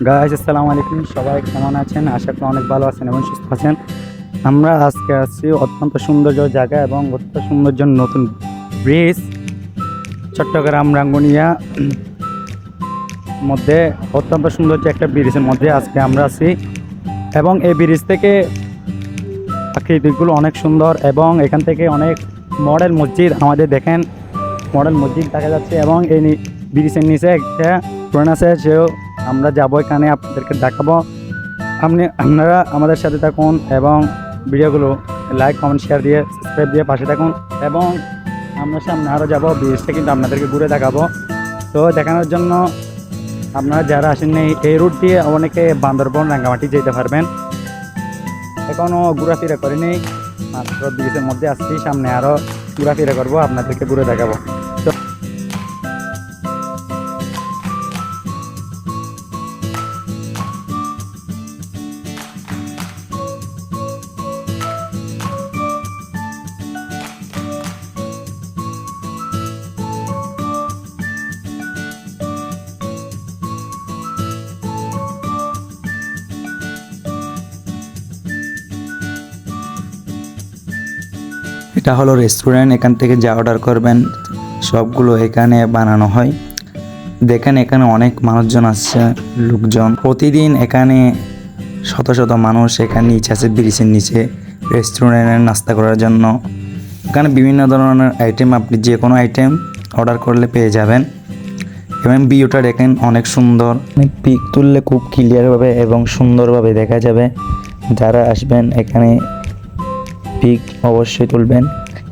Guys আসসালামু আলাইকুম। সবাই কেমন আছেন? আশা করি অনেক ভালো আছেন এবং সুস্থ আছেন। আমরা আজকে আছি অত্যন্ত সৌন্দর্য জায়গা এবং অত্যন্ত সৌন্দর্য নতুন ব্রিজ চট্টগ্রাম রাঙ্গুনিয়া মধ্যে অত্যন্ত সৌন্দর্য একটা ব্রিজের মধ্যে আজকে আমরা আছি। এবং এই ব্রিজ থেকে আকৃতিগুলো অনেক সুন্দর এবং এখান থেকে অনেক মডেল মসজিদ আমাদের দেখেন। মডেল মসজিদ দেখা যাচ্ছে এবং এই ব্রিজের নিচে একটা ট্রেন আছে, সেও আমরা যাব এখানে, আপনাদেরকে দেখাবো। আপনি, আপনারা আমাদের সাথে থাকুন এবং ভিডিওগুলো লাইক কমেন্ট শেয়ার দিয়ে সাবস্ক্রাইব দিয়ে পাশে থাকুন। এবং আমরা সামনে আরও যাব ব্রিজটা কিন্তু আপনাদেরকে ঘুরে দেখাবো। তো দেখানোর জন্য আপনারা যারা আসেননি, এই রুট দিয়ে অনেকে বান্দরবন, রাঙ্গামাটি যেতে পারবেন। এখনও ঘোরাফেরা করিনি, মাত্র ব্রিজের মধ্যে আসছি, সামনে আরও ঘোরাফেরা করব, আপনাদেরকে ঘুরে দেখাবো। এটা হলো রেস্টুরেন্ট এখান থেকে যা অর্ডার করবেন, সবগুলো এখানে বানানো হয়। দেখেন এখানে অনেক মানুষজন আসছে, লোকজন। প্রতিদিন এখানে শত শত মানুষ এখানে নিচে আছে, ব্রিজের নিচে রেস্টুরেন্টে নাস্তা করার জন্য। এখানে বিভিন্ন ধরনের আইটেম আপনি যে কোনো আইটেম অর্ডার করলে পেয়ে যাবেন। এবং ভিউটা দেখেন অনেক সুন্দর। পিক তুললে খুব ক্লিয়ারভাবে এবং সুন্দরভাবে দেখা যাবে। যারা আসবেন এখানে পিক অবশ্যই তুলবেন।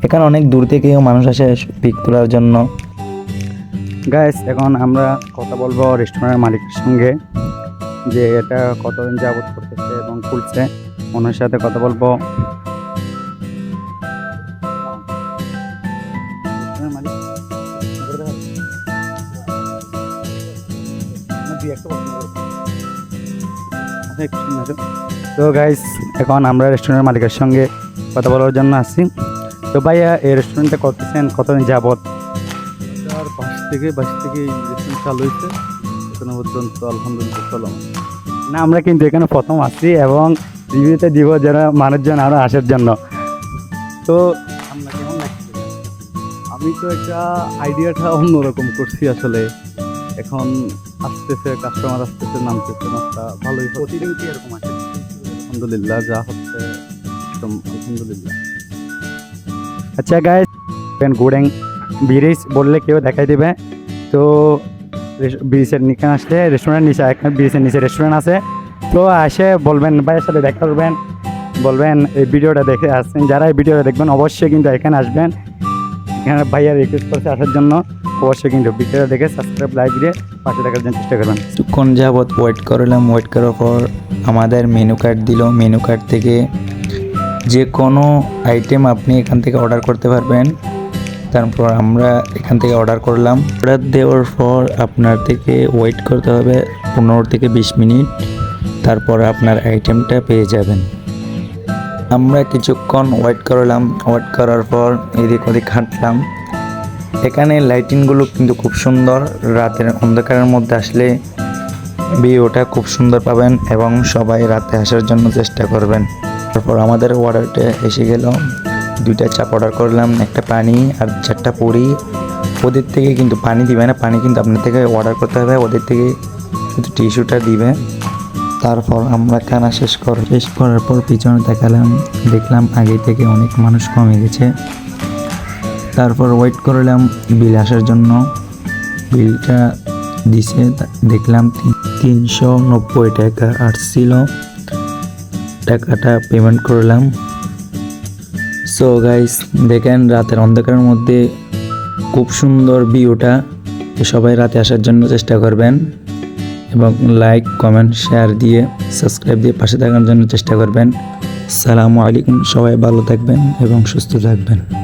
এখানে অনেক দূর থেকেও মানুষ আসে পিক তোলার জন্য। গাইস এখন আমরা কথা বলব রেস্টুরেন্টের মালিকের সঙ্গে, যে এটা কতদিন যাবত করতেছে এবং খুলছে। ওনার সাথে কথা বলব। তো গাইস এখন আমরা রেস্টুরেন্টের মালিকের সঙ্গে কথা বলার জন্য আসছি তো ভাইয়া এই রেস্টুরেন্টে করতেছেন কতদিন যাবত আর পাশ থেকে বাস থেকে এই রেস্টুরেন্ট চালু হয়েছে। এখনও পর্যন্ত আলহামদুলিল্লাহ চলমান। না আমরা কিন্তু এখানে প্রথম আসছি এবং রিভিউতে দিব যেন মানুষজন আরও আসার জন্য। তো আমরা কেমন লাগছে? আমি তো একটা আইডিয়াটা অন্যরকম করছি আসলে। এখন আসতেছে কাস্টমার আসতেছে নামতেছে নাস্তা ভালোই। প্রতিদিন কি এরকম আছে? আলহামদুলিল্লাহ যা একদম আলহামদুলিল্লাহ। আচ্ছা গাইস গুড়েং ব্রিজ বললে কেউ দেখাই দেবে। তো ব্রিজের নিচে আসলে রেস্টুরেন্ট নিচে এখানে ব্রিজের নিচে রেস্টুরেন্ট আছে। তো আসে বলবেন ভাইয়ের সাথে দেখা করবেন। বলবেন এই ভিডিওটা দেখে আসছেন। যারা এই ভিডিওটা দেখবেন অবশ্যই কিন্তু এখানে আসবেন। এখানে ভাইয়া রিকোয়েস্ট করছে আসার জন্য অবশ্যই কিন্তু ভিডিওটা দেখে সাবস্ক্রাইব লাইক দিয়ে পাশে দেখার জন্য চেষ্টা করবেন। কিছুক্ষণ যাবৎ ওয়েট করলাম। ওয়েট করার পর আমাদের মেনু কার্ড দিল। মেনু কার্ড থেকে যে কোনো আইটেম আপনি এখান থেকে অর্ডার করতে পারবেন। তারপর আমরা এখান থেকে অর্ডার করলাম। অর্ডার দেওয়ার পর আপনার থেকে ওয়েট করতে হবে পনেরো থেকে বিশ মিনিট। তারপর আপনার আইটেমটা পেয়ে যাবেন। আমরা কিছুক্ষণ ওয়েট করলাম। ওয়েট করার পর এদিক ওদিক হাঁটলাম। এখানে লাইটিংগুলো কিন্তু খুব সুন্দর। রাতের অন্ধকারের মধ্যে আসলে ভিউটা খুব সুন্দর পাবেন এবং সবাই রাতে আসার জন্য চেষ্টা করবেন। তারপর আমাদের অর্ডারটা এসে গেল। দুইটা চাপ অর্ডার করলাম, একটা পানি আর চারটা পুরি। ওদের থেকে কিন্তু পানি দিবে না, পানি কিন্তু আপনার থেকে অর্ডার করতে হবে, ওদের থেকে শুধু টিস্যুটা দিবে। তারপর আমরা খানা শেষ কর, শেষ করার পর পিছনে দেখালাম, দেখলাম আগে থেকে অনেক মানুষ কমে গেছে। তারপর ওয়েট করলাম বিল আসার জন্য। বিলটা দিছে, দেখলাম তিনশো নব্বই টাকা আসছিল টাকাটা পেমেন্ট করলাম। সো গাইস দেখেন রাতের অন্ধকারের মধ্যে খুব সুন্দর ভিউটা সবাই রাতে আসার জন্য চেষ্টা করবেন এবং লাইক কমেন্ট শেয়ার দিয়ে সাবস্ক্রাইব দিয়ে পাশে থাকার জন্য চেষ্টা করবেন। সালামু আলাইকুম, সবাই ভালো থাকবেন এবং সুস্থ থাকবেন।